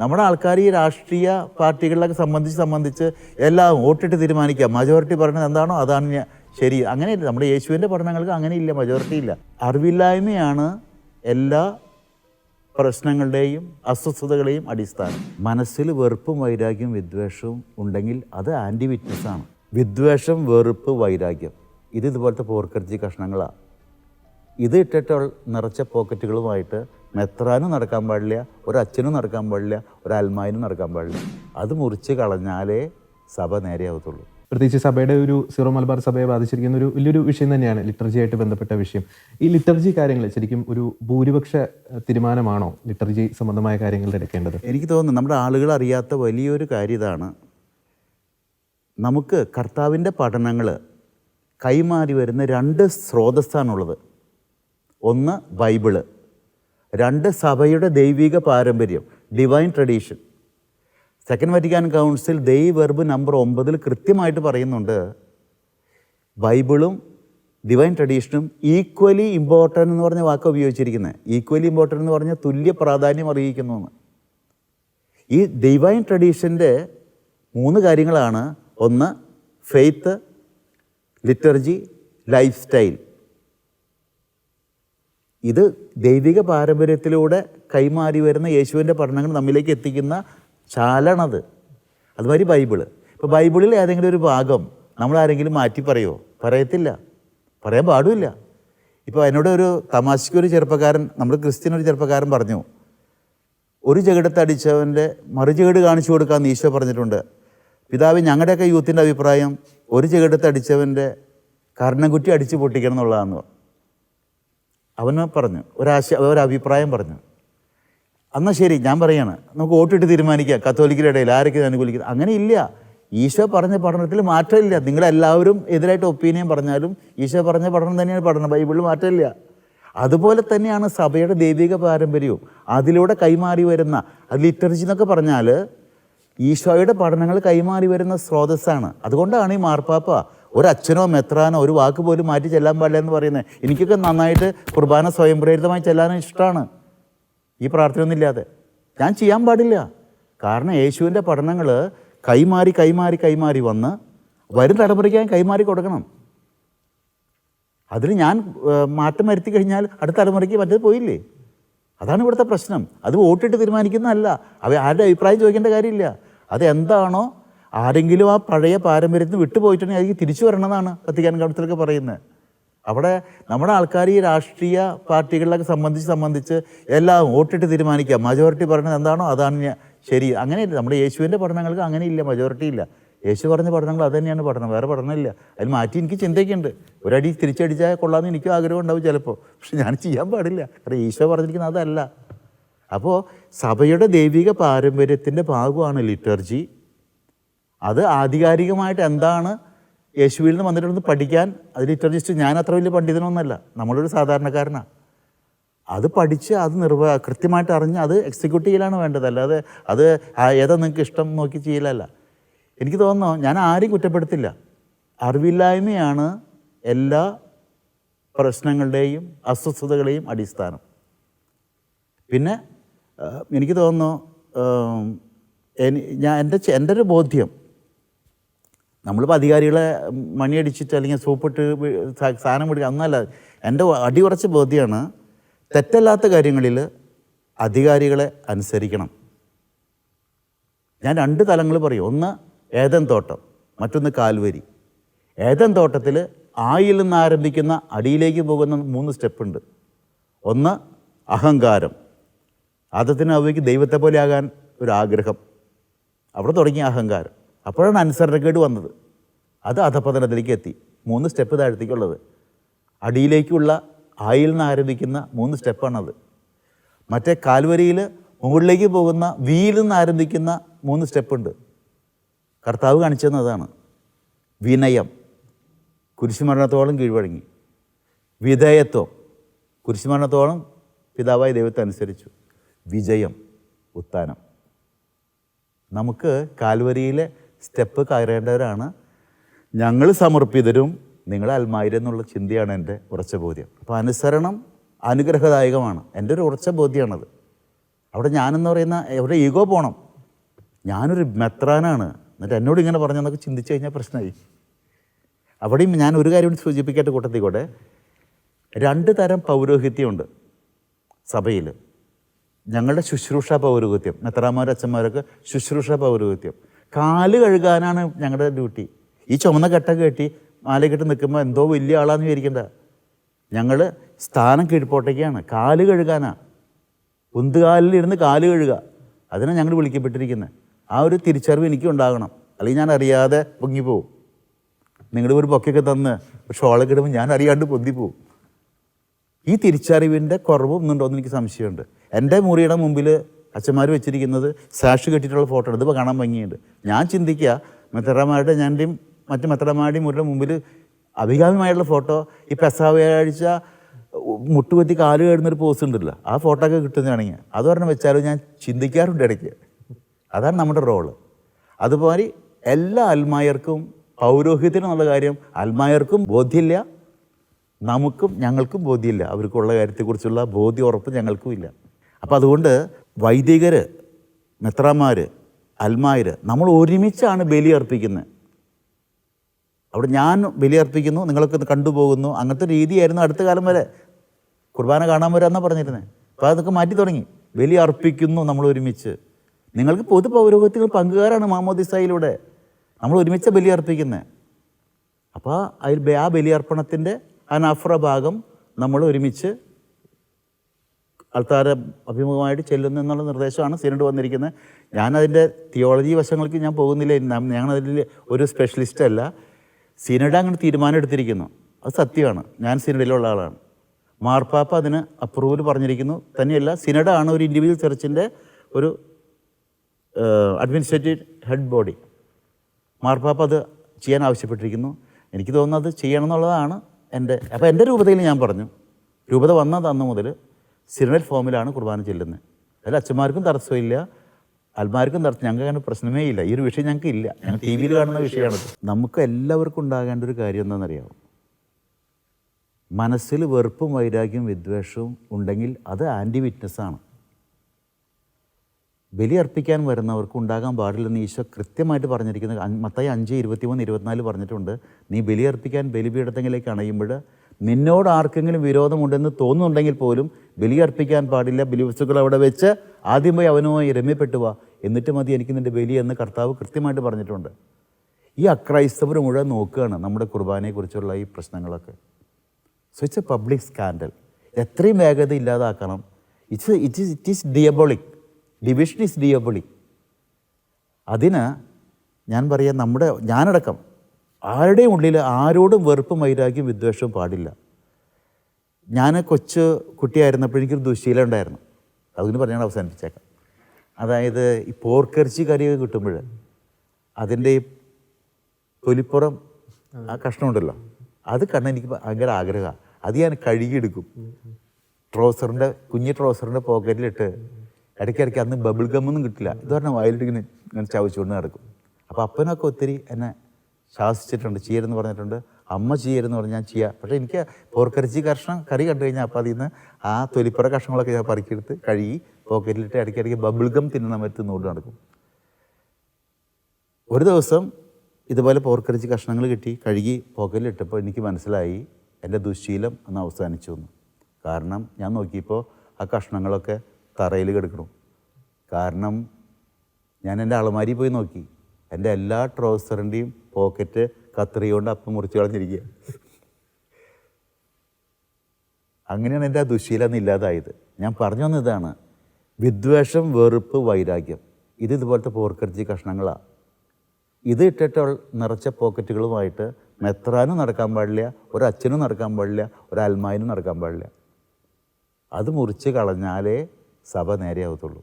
നമ്മുടെ ആൾക്കാർ ഈ രാഷ്ട്രീയ പാർട്ടികളിലൊക്കെ സംബന്ധിച്ച് സംബന്ധിച്ച് എല്ലാം വോട്ടിട്ട് തീരുമാനിക്കുക. മജോറിറ്റി പറയുന്നത് എന്താണോ അതാണ് ശരി. അങ്ങനെയില്ല. നമ്മുടെ യേശുവിന്റെ പഠനങ്ങൾക്ക് അങ്ങനെയില്ല. മജോറിറ്റി ഇല്ല. അറിവില്ലായ്മയാണ് എല്ലാ പ്രശ്നങ്ങളുടെയും അസ്വസ്ഥതകളെയും അടിസ്ഥാനം. മനസ്സിൽ വെറുപ്പും വൈരാഗ്യവും വിദ്വേഷവും ഉണ്ടെങ്കിൽ അത് ആന്റി വിറ്റ്നസ് ആണ്. വിദ്വേഷം വെറുപ്പ് വൈരാഗ്യം. ഇത് ഇതുപോലത്തെ പോർക്കർജി കഷ്ണങ്ങളാണ് ഇത് ഇട്ടിട്ട് നിറച്ച പോക്കറ്റുകളുമായിട്ട് മെത്രാനും നടക്കാൻ പാടില്ല ഒരു അച്ഛനും നടക്കാൻ പാടില്ല ഒരു അൽമാനും നടക്കാൻ പാടില്ല. അത് മുറിച്ച് കളഞ്ഞാലേ സഭ നേരെയാവത്തുള്ളൂ പ്രത്യേകിച്ച് സഭയുടെ ഒരു സിറോ മലബാർ സഭയെ ബാധിച്ചിരിക്കുന്ന ഒരു വലിയൊരു വിഷയം തന്നെയാണ് ലിറ്റർജിയായിട്ട് ബന്ധപ്പെട്ട വിഷയം. ഈ ലിറ്റർജി കാര്യങ്ങൾ ശരിക്കും ഒരു ഭൂരിപക്ഷ തീരുമാനമാണോ ലിറ്റർജി സംബന്ധമായ കാര്യങ്ങൾ എടുക്കേണ്ടത്? എനിക്ക് തോന്നുന്നു നമ്മുടെ ആളുകൾ അറിയാത്ത വലിയൊരു കാര്യം ഇതാണ്. നമുക്ക് കർത്താവിന്റെ പഠനങ്ങൾ കൈമാറി വരുന്ന രണ്ട് സ്രോതസ്സാണുള്ളത്. ഒന്ന് ബൈബിൾ. രണ്ട് സഭയുടെ ദൈവിക പാരമ്പര്യം divine tradition. Second Vatican council ദൈവ വെർബ് നമ്പർ ഒമ്പതിൽ കൃത്യമായിട്ട് പറയുന്നുണ്ട് ബൈബിളും ഡിവൈൻ ട്രഡീഷനും ഈക്വലി ഇമ്പോർട്ടന്റ് എന്ന് പറഞ്ഞ വാക്ക് ഉപയോഗിച്ചിരിക്കുന്നത് ഈക്വലി ഇമ്പോർട്ടന്റ് എന്ന് പറഞ്ഞാൽ തുല്യ പ്രാധാന്യം അറിയിക്കുന്നു എന്ന്. ഈ ഡിവൈൻ ട്രഡീഷന്റെ മൂന്ന് കാര്യങ്ങളാണ്. ഒന്ന് ഫെയ്ത്ത് ലിറ്റർജി ലൈഫ് സ്റ്റൈൽ. ഇത് ദൈവിക പാരമ്പര്യത്തിലൂടെ കൈമാറി വരുന്ന യേശുവിന്റെ പഠനങ്ങൾ നമ്മിലേക്ക് എത്തിക്കുന്ന ചാലണത്. അതുമാതിരി ബൈബിൾ. ഇപ്പോൾ ബൈബിളിൽ ഏതെങ്കിലും ഒരു ഭാഗം നമ്മൾ ആരെങ്കിലും മാറ്റി പറയുമോ പറയത്തില്ല. പറയാൻ പാടില്ല ഇപ്പോൾ എന്നോട് ഒരു തമാശയ്ക്ക് ഒരു ചെറുപ്പക്കാരൻ നമ്മൾ ക്രിസ്ത്യൻ ഒരു ചെറുപ്പക്കാരൻ പറഞ്ഞു ഒരു ചെകിടത്ത് അടിച്ചവന്റെ മറു ചെകിട് കാണിച്ചു കൊടുക്കാൻ ഈശോ പറഞ്ഞിട്ടുണ്ട്. പിതാവ് ഞങ്ങളുടെയൊക്കെ യൂത്തിന്റെ അഭിപ്രായം ഒരു ചെകിടത്ത് അടിച്ചവന്റെ കർണംകുറ്റി അടിച്ചു പൊട്ടിക്കണം എന്നുള്ളതാണെന്ന് അവന് പറഞ്ഞു ഒരാശ ഒരഭിപ്രായം പറഞ്ഞു. എന്നാൽ ശരി ഞാൻ പറയാണ് നമുക്ക് വോട്ടിട്ട് തീരുമാനിക്കാം കത്തോലിക്കരുടെ ഇടയിൽ ആരൊക്കെ അനുകൂലിക്കുന്നത് അങ്ങനെ ഇല്ല. ഈശോ പറഞ്ഞ പഠനത്തിൽ മാറ്റമില്ല നിങ്ങളെല്ലാവരും എതിരായിട്ട് ഒപ്പീനിയൻ പറഞ്ഞാലും ഈശോ പറഞ്ഞ പഠനം തന്നെയാണ് പഠനം ബൈബിളിൽ മാറ്റമില്ല അതുപോലെ തന്നെയാണ് സഭയുടെ ദൈവിക പാരമ്പര്യവും. അതിലൂടെ കൈമാറി വരുന്ന അത് ലിറ്ററേച്ചർ എന്നൊക്കെ പറഞ്ഞാൽ ഈശോയുടെ പഠനങ്ങൾ കൈമാറി വരുന്ന സ്രോതസ്സാണ്. അതുകൊണ്ടാണ് ഈ മാർപ്പാപ്പ ഒരു അച്ഛനോ മെത്രാനോ ഒരു വാക്ക് പോലും മാറ്റി ചെല്ലാൻ പാടില്ല എന്ന് പറയുന്നത്. എനിക്കൊക്കെ നന്നായിട്ട് കുർബാന സ്വയംപ്രേരിതമായി ചെല്ലാനും ഇഷ്ടമാണ് ഈ പ്രാർത്ഥനയൊന്നും ഇല്ലാതെ ഞാൻ ചെയ്യാൻ പാടില്ല. കാരണം യേശുവിന്റെ പഠനങ്ങൾ കൈമാറി കൈമാറി കൈമാറി വന്ന് വരും തലമുറയ്ക്ക് ഞാൻ കൈമാറി കൊടുക്കണം. അതിന് ഞാൻ മാറ്റം വരുത്തി കഴിഞ്ഞാൽ അടുത്ത തലമുറയ്ക്ക് മറ്റേത് പോയില്ലേ? അതാണ് ഇവിടുത്തെ പ്രശ്നം. അത് വോട്ടിട്ട് തീരുമാനിക്കുന്നതല്ല. അവ ആരുടെ അഭിപ്രായം ചോദിക്കേണ്ട കാര്യമില്ല. അത് എന്താണോ ആരെങ്കിലും ആ പഴയ പാരമ്പര്യത്തിൽ വിട്ടുപോയിട്ടുണ്ടെങ്കിൽ അതിലേക്ക് തിരിച്ചു വരണമെന്നാണ് വത്തിക്കാൻ കൗൺസിലൊക്കെ പറയുന്നത്. അവിടെ നമ്മുടെ ആൾക്കാർ ഈ രാഷ്ട്രീയ പാർട്ടികളിലൊക്കെ സംബന്ധിച്ച് സംബന്ധിച്ച് എല്ലാം വോട്ടിട്ട് തീരുമാനിക്കുക. മജോറിറ്റി പറയുന്നത് എന്താണോ അതാണ് ശരി. അങ്ങനെയില്ല. നമ്മുടെ യേശുവിന്റെ പഠനങ്ങൾക്ക് അങ്ങനെയില്ല. മജോറിറ്റി ഇല്ല. യേശു പറഞ്ഞ പഠനങ്ങൾ അത് തന്നെയാണ് പഠനം. വേറെ പഠനമില്ല. അതിൽ മാറ്റി എനിക്ക് ചിന്തയ്ക്കുണ്ട് ഒരടി തിരിച്ചടിച്ചാൽ കൊള്ളാമെന്ന് എനിക്കും ആഗ്രഹം ഉണ്ടാവും ചിലപ്പോൾ. പക്ഷെ ഞാൻ ചെയ്യാൻ പാടില്ല. കാരണം ഈശോ പറഞ്ഞിരിക്കുന്നത് അതല്ല. അപ്പോൾ സഭയുടെ ദൈവിക പാരമ്പര്യത്തിന്റെ ഭാഗമാണ് ലിറ്റർജി. അത് ആധികാരികമായിട്ട് എന്താണ് യേശുവിൽ നിന്ന് വന്നിട്ടുണ്ടെന്ന് പഠിക്കാൻ അത് ലിറ്റർജിസ്റ്റ് ഞാൻ അത്ര വലിയ പണ്ഡിതനൊന്നുമല്ല നമ്മളൊരു സാധാരണക്കാരനാണ് അത് പഠിച്ച് അത് നിർവ കൃത്യമായിട്ട് അറിഞ്ഞ് അത് എക്സിക്യൂട്ട് ചെയ്യലാണ് വേണ്ടത്. അല്ലാതെ അത് ഏതാ നിങ്ങൾക്ക് ഇഷ്ടം നോക്കി ചെയ്യലല്ല. എനിക്ക് തോന്നുന്നു ഞാൻ ആരെയും കുറ്റപ്പെടുത്തില്ല. അറിവില്ലായ്മയാണ് എല്ലാ പ്രശ്നങ്ങളുടെയും അസ്വസ്ഥതകളെയും അടിസ്ഥാനം. പിന്നെ എനിക്ക് തോന്നുന്നു ഞാൻ എന്റെ എന്റെ ഒരു ബോധ്യം നമ്മളിപ്പോൾ അധികാരികളെ മണിയടിച്ചിട്ട് അല്ലെങ്കിൽ സൂപ്പിട്ട് സാധനം പിടിക്കുക ഒന്നല്ല എന്റെ അടിയുറച്ച ബോധ്യമാണ് തെറ്റല്ലാത്ത കാര്യങ്ങളിൽ അധികാരികളെ അനുസരിക്കണം. ഞാൻ രണ്ട് തലങ്ങൾ പറയും. ഒന്ന് ഏതൻ തോട്ടം മറ്റൊന്ന് കാൽവരി. ഏതൻ തോട്ടത്തിൽ ആയിൽ നിന്ന് ആരംഭിക്കുന്ന അടിയിലേക്ക് പോകുന്ന മൂന്ന് സ്റ്റെപ്പുണ്ട്. ഒന്ന് അഹങ്കാരം. അതത്തിന് അവയ്ക്ക് ദൈവത്തെ പോലെ ആകാൻ ഒരു ആഗ്രഹം. അവിടെ തുടങ്ങിയ അഹങ്കാരം. അപ്പോഴാണ് അനുസരണക്കേട് വന്നത്. അത് അധപതനത്തിലേക്ക് എത്തി. മൂന്ന് സ്റ്റെപ്പ് താഴത്തേക്കുള്ളത്. അടിയിലേക്കുള്ള ആയിൽ നിന്ന് ആരംഭിക്കുന്ന മൂന്ന് സ്റ്റെപ്പാണത് മറ്റേ കാൽവരിയിൽ മുകളിലേക്ക് പോകുന്ന വിയിൽ നിന്ന് ആരംഭിക്കുന്ന മൂന്ന് സ്റ്റെപ്പുണ്ട് കർത്താവ് കാണിച്ചതെന്ന് അതാണ്. വിനയം. കുരിശുമരണത്തോളം കീഴ്വഴങ്ങി. വിധേയത്വം. കുരിശുമരണത്തോളം പിതാവായ ദൈവത്തെ അനുസരിച്ചു. വിജയം. ഉത്താനം. നമുക്ക് കാൽവരിയിലെ സ്റ്റെപ്പ് കയറേണ്ടവരാണ്. ഞങ്ങൾ സമർപ്പിതരും നിങ്ങൾ അൽമായിരെന്നുള്ള ചിന്തയാണ് എന്റെ ഉറച്ച ബോധ്യം. അപ്പോൾ അനുസരണം അനുഗ്രഹദായകമാണ്. എന്റെ ഒരു ഉറച്ച ബോധ്യമാണത് അവിടെ ഞാനെന്ന് പറയുന്ന എവിടെ ഈഗോ പോകണം ഞാനൊരു മെത്രാനാണ്. എന്നിട്ട് എന്നോട് ഇങ്ങനെ പറഞ്ഞെന്നൊക്കെ ചിന്തിച്ചു കഴിഞ്ഞാൽ പ്രശ്നമായി. അവിടെയും ഞാൻ ഒരു കാര്യം കൂടി സൂചിപ്പിക്കട്ടെ കൂട്ടത്തിൽ കൂടെ രണ്ട് തരം പൗരോഹിത്യമുണ്ട് സഭയിൽ ഞങ്ങളുടെ ശുശ്രൂഷ പൗരോഹിത്യം. മെത്രാമാരും അച്ഛന്മാരൊക്കെ ശുശ്രൂഷ പൗരോഹിത്യം. കാൽ കഴുകാനാണ് ഞങ്ങളുടെ ഡ്യൂട്ടി. ഈ ചുമന്ന കെട്ട കെട്ടി മാല കെട്ടി നിൽക്കുമ്പോൾ എന്തോ വലിയ ആളാന്ന് വിചാരിക്കണ്ട. ഞങ്ങൾ സ്ഥാനം കീഴ്പോട്ടേക്കാണ്. കാൽ കഴുകാനാ. ഉന്തുകാലിലിരുന്ന് കാൽ കഴുകുക അതിനാണ് ഞങ്ങൾ വിളിക്കപ്പെട്ടിരിക്കുന്നത് ആ ഒരു തിരിച്ചറിവ് എനിക്ക് ഉണ്ടാകണം. അല്ലെങ്കിൽ ഞാൻ അറിയാതെ പൊങ്ങിപ്പോവും നിങ്ങളുടെ ഒരു പൊക്കൊക്കെ തന്ന് ഷോളൊക്കെ ഇടുമ്പോൾ ഞാൻ അറിയാണ്ട് പൊന്തിപ്പോവും ഈ തിരിച്ചറിവിന്റെ കുറവും ഒന്നുണ്ടോയെന്ന് എനിക്ക് സംശയമുണ്ട്. എന്റെ മുറിയുടെ മുമ്പിൽ അച്ഛന്മാർ വെച്ചിരിക്കുന്നത് സാക്ഷി കെട്ടിയിട്ടുള്ള ഫോട്ടോ എടുത്ത് കാണാൻ ഭംഗിയുണ്ട്. ഞാൻ ചിന്തിക്കുക മെത്തറമാരുടെ ഞാന്റെയും മറ്റു മെത്തറമാരുടെയും ഒരു മുമ്പിൽ അഭികാമ്യമായിട്ടുള്ള ഫോട്ടോ. ഈ പെസാ വ്യാഴാഴ്ച മുട്ടുകുത്തി കാൽ കയറുന്നൊരു പോസ് ഉണ്ടല്ലോ. ആ ഫോട്ടോ ഒക്കെ കിട്ടുന്നതാണെങ്കിൽ അത് പറഞ്ഞ് വെച്ചാലും ഞാൻ ചിന്തിക്കാറുണ്ട് ഇടയ്ക്ക്. അതാണ് നമ്മുടെ റോൾ അതുപോലെ എല്ലാ അൽമായർക്കും പൗരോഹിത്യത്തിനും എന്നുള്ള കാര്യം അൽമായർക്കും ബോധ്യമില്ല നമുക്കും ഞങ്ങൾക്കും ബോധ്യമില്ല. അവർക്കുള്ള കാര്യത്തെക്കുറിച്ചുള്ള ബോധ്യം ഉറപ്പ് ഞങ്ങൾക്കും ഇല്ല. അപ്പോൾ അതുകൊണ്ട് വൈദികർ മെത്രാന്മാർ അൽമായർ നമ്മൾ ഒരുമിച്ചാണ് ബലി അർപ്പിക്കുന്നത് അവിടെ ഞാൻ ബലി അർപ്പിക്കുന്നു നിങ്ങളൊക്കെ കണ്ടുപോകുന്നു അങ്ങനത്തെ രീതിയായിരുന്നു അടുത്ത കാലം വരെ. കുർബാന കാണാൻ വരാമെന്നാണ് പറഞ്ഞിരുന്നത് അപ്പോൾ അതൊക്കെ മാറ്റി തുടങ്ങി. ബലി അർപ്പിക്കുന്നു നമ്മൾ ഒരുമിച്ച്. നിങ്ങൾക്ക് പൊതു പൗരോഹിത്യങ്ങൾ പങ്കുകാരാണ് മാമോദിസായിലൂടെ. നമ്മൾ ഒരുമിച്ച് ബലി അർപ്പിക്കുന്നത് അപ്പോൾ അതിൽ ആ ബലിയർപ്പണത്തിന്റെ അനാഫ്ര ഭാഗം നമ്മൾ ഒരുമിച്ച് ആൾക്കാരെ അഭിമുഖമായിട്ട് ചെല്ലുന്നു എന്നുള്ള നിർദ്ദേശമാണ് സിനഡ് വന്നിരിക്കുന്നത്. ഞാനതിന്റെ തിയോളജി വശങ്ങൾക്ക് ഞാൻ പോകുന്നില്ല. ഞങ്ങളതിൽ ഒരു സ്പെഷ്യലിസ്റ്റ് അല്ല. സിനഡ് അങ്ങനെ തീരുമാനം എടുത്തിരിക്കുന്നു. അത് സത്യമാണ്. ഞാൻ സിനഡിലുള്ള ആളാണ്. മാർപ്പാപ്പ അതിന് അപ്രൂവൽ പറഞ്ഞിരിക്കുന്നു. തന്നെയല്ല സിനഡാണ് ഒരു ഇൻഡിവിജ്വൽ ചർച്ചിന്റെ ഒരു അഡ്മിനിസ്ട്രേറ്റീവ് ഹെഡ് ബോഡി മാർപ്പാപ്പ അത് ചെയ്യാൻ ആവശ്യപ്പെട്ടിരിക്കുന്നു. എനിക്ക് തോന്നുന്നത് ചെയ്യണം എന്നുള്ളതാണ് എന്റെ അപ്പോൾ എന്റെ രൂപതയിൽ ഞാൻ പറഞ്ഞു. രൂപത വന്നത് അന്ന് മുതൽ സിറിനൽ ഫോമിലാണ് കുർബാന ചെല്ലുന്നത്. അതിൽ അച്ഛന്മാർക്കും തടസ്സമില്ല. അൽമാർക്കും തടസ്സം. ഞങ്ങൾക്ക് അങ്ങനെ പ്രശ്നമേ ഇല്ല. ഈ ഒരു വിഷയം ഞങ്ങൾക്ക് ഇല്ല. ഞങ്ങൾ ടി വിയിൽ കാണുന്ന വിഷയമാണ് നമുക്ക് എല്ലാവർക്കും ഉണ്ടാകേണ്ട ഒരു കാര്യം എന്താണെന്നറിയാമോ മനസ്സിൽ വെറുപ്പും വൈരാഗ്യവും വിദ്വേഷവും ഉണ്ടെങ്കിൽ അത് ആന്റി വിറ്റ്നസ്സാണ് ബലി അർപ്പിക്കാൻ വരുന്നവർക്ക് ഉണ്ടാകാൻ പാടില്ലെന്ന് ഈശോ കൃത്യമായിട്ട് പറഞ്ഞിരിക്കുന്നത്. മത്തായി അഞ്ച് ഇരുപത്തിമൂന്ന് ഇരുപത്തിനാല് പറഞ്ഞിട്ടുണ്ട്. നീ ബലി അർപ്പിക്കാൻ ബലിപീഠത്തിലേക്ക് അണയുമ്പോൾ നിന്നോട് ആർക്കെങ്കിലും വിരോധമുണ്ടെന്ന് തോന്നുന്നുണ്ടെങ്കിൽ പോലും ബലിയർപ്പിക്കാൻ പാടില്ല. ബലി വസ്തുക്കൾ അവിടെ വെച്ച് ആദ്യം പോയി അവനുമായി രമ്യപ്പെട്ടു വാ. എന്നിട്ട് മതി എനിക്ക് നിന്റെ ബലി എന്ന് കർത്താവ് കൃത്യമായിട്ട് പറഞ്ഞിട്ടുണ്ട്. ഈ അക്രൈസ്തവർ മുഴുവൻ നോക്കുകയാണ് നമ്മുടെ കുർബാനയെക്കുറിച്ചുള്ള ഈ പ്രശ്നങ്ങളൊക്കെ. So it's a public scandal എത്രയും വേഗത ഇല്ലാതാക്കണം. It's it is it is diabolic division is diabolic അതിന് ഞാൻ പറയാം നമ്മുടെ ഞാനടക്കം ആരുടെയും ഉള്ളിൽ ആരോടും വെറുപ്പും വൈരാഗ്യം വിദ്വേഷവും പാടില്ല. ഞാൻ കൊച്ചു കുട്ടിയായിരുന്നപ്പോൾ എനിക്കൊരു ദുശീലം ഉണ്ടായിരുന്നു. അതിന് പറഞ്ഞാണ് അവസാനിപ്പിച്ചേക്കാം. അതായത് ഈ പോർക്കിറച്ചി കറിയൊക്കെ കിട്ടുമ്പോൾ അതിന്റെ ഈ തൊലിപ്പുറം ആ കഷ്ണമുണ്ടല്ലോ അത് കണ്ട എനിക്ക് ഭയങ്കര ആഗ്രഹമാണ് അത് ഞാൻ കഴുകിയെടുക്കും. ട്രോസറിന്റെ കുഞ്ഞി ട്രോസറിന്റെ പോക്കറ്റിലിട്ട് ഇടയ്ക്കിടയ്ക്ക് അന്ന് ബബിൾ ഗമ്മൊന്നും കിട്ടില്ല. ഇത് പറഞ്ഞാൽ വയലിട്ട് ഇങ്ങനെ ഇങ്ങനെ ചവച്ചുകൊണ്ട് നടക്കും. അപ്പോൾ അപ്പനൊക്കെ ഒത്തിരി എന്നെ ശാസിച്ചിട്ടുണ്ട് ചെയ്യരുതെന്ന് പറഞ്ഞിട്ടുണ്ട്. അമ്മ ചെയ്യരുതെന്ന് പറഞ്ഞ് ഞാൻ ചെയ്യാം പക്ഷേ എനിക്ക് പോർക്കരച്ചി കഷ്ണം കറി കണ്ടു കഴിഞ്ഞാൽ അപ്പോൾ അതിൽ നിന്ന് ആ തൊലിപ്പുറ കഷ്ണങ്ങളൊക്കെ ഞാൻ പറക്കിയെടുത്ത് കഴുകി പോക്കറ്റിലിട്ട് ഇടയ്ക്കിടയ്ക്ക് ബബിൾ ഗം തിന്നുന്ന മരത്ത് നോട്ട് നടക്കും. ഒരു ദിവസം ഇതുപോലെ പോർക്കരച്ചി കഷ്ണങ്ങൾ കിട്ടി കഴുകി പോക്കറ്റിലിട്ടപ്പോൾ എനിക്ക് മനസ്സിലായി എന്റെ ദുശ്ശീലം അന്ന് അവസാനിച്ചു എന്ന്. കാരണം ഞാൻ നോക്കിയപ്പോൾ ആ കഷ്ണങ്ങളൊക്കെ തറയിൽ കിടക്കണം. കാരണം ഞാൻ എന്റെ അളമാരി പോയി നോക്കി. എന്റെ എല്ലാ ട്രൗസറിന്റെയും പോക്കറ്റ് കത്രി കൊണ്ട് അപ്പം മുറിച്ച് കളഞ്ഞിരിക്കുക. അങ്ങനെയാണ് എന്റെ ആ ദുശീലം ഇല്ലാതായത്. ഞാൻ പറഞ്ഞു വന്ന ഇതാണ് വിദ്വേഷം വെറുപ്പ് വൈരാഗ്യം ഇത് ഇതുപോലത്തെ പോർക്കിറച്ചി കഷ്ണങ്ങളാണ് ഇത് ഇട്ടിട്ട് നിറച്ച പോക്കറ്റുകളുമായിട്ട് മെത്രാനും നടക്കാൻ പാടില്ല ഒരു അച്ഛനും നടക്കാൻ പാടില്ല ഒരു അൽമായനും നടക്കാൻ പാടില്ല. അത് മുറിച്ച് കളഞ്ഞാലേ സഭ നേരെയാവത്തുള്ളൂ.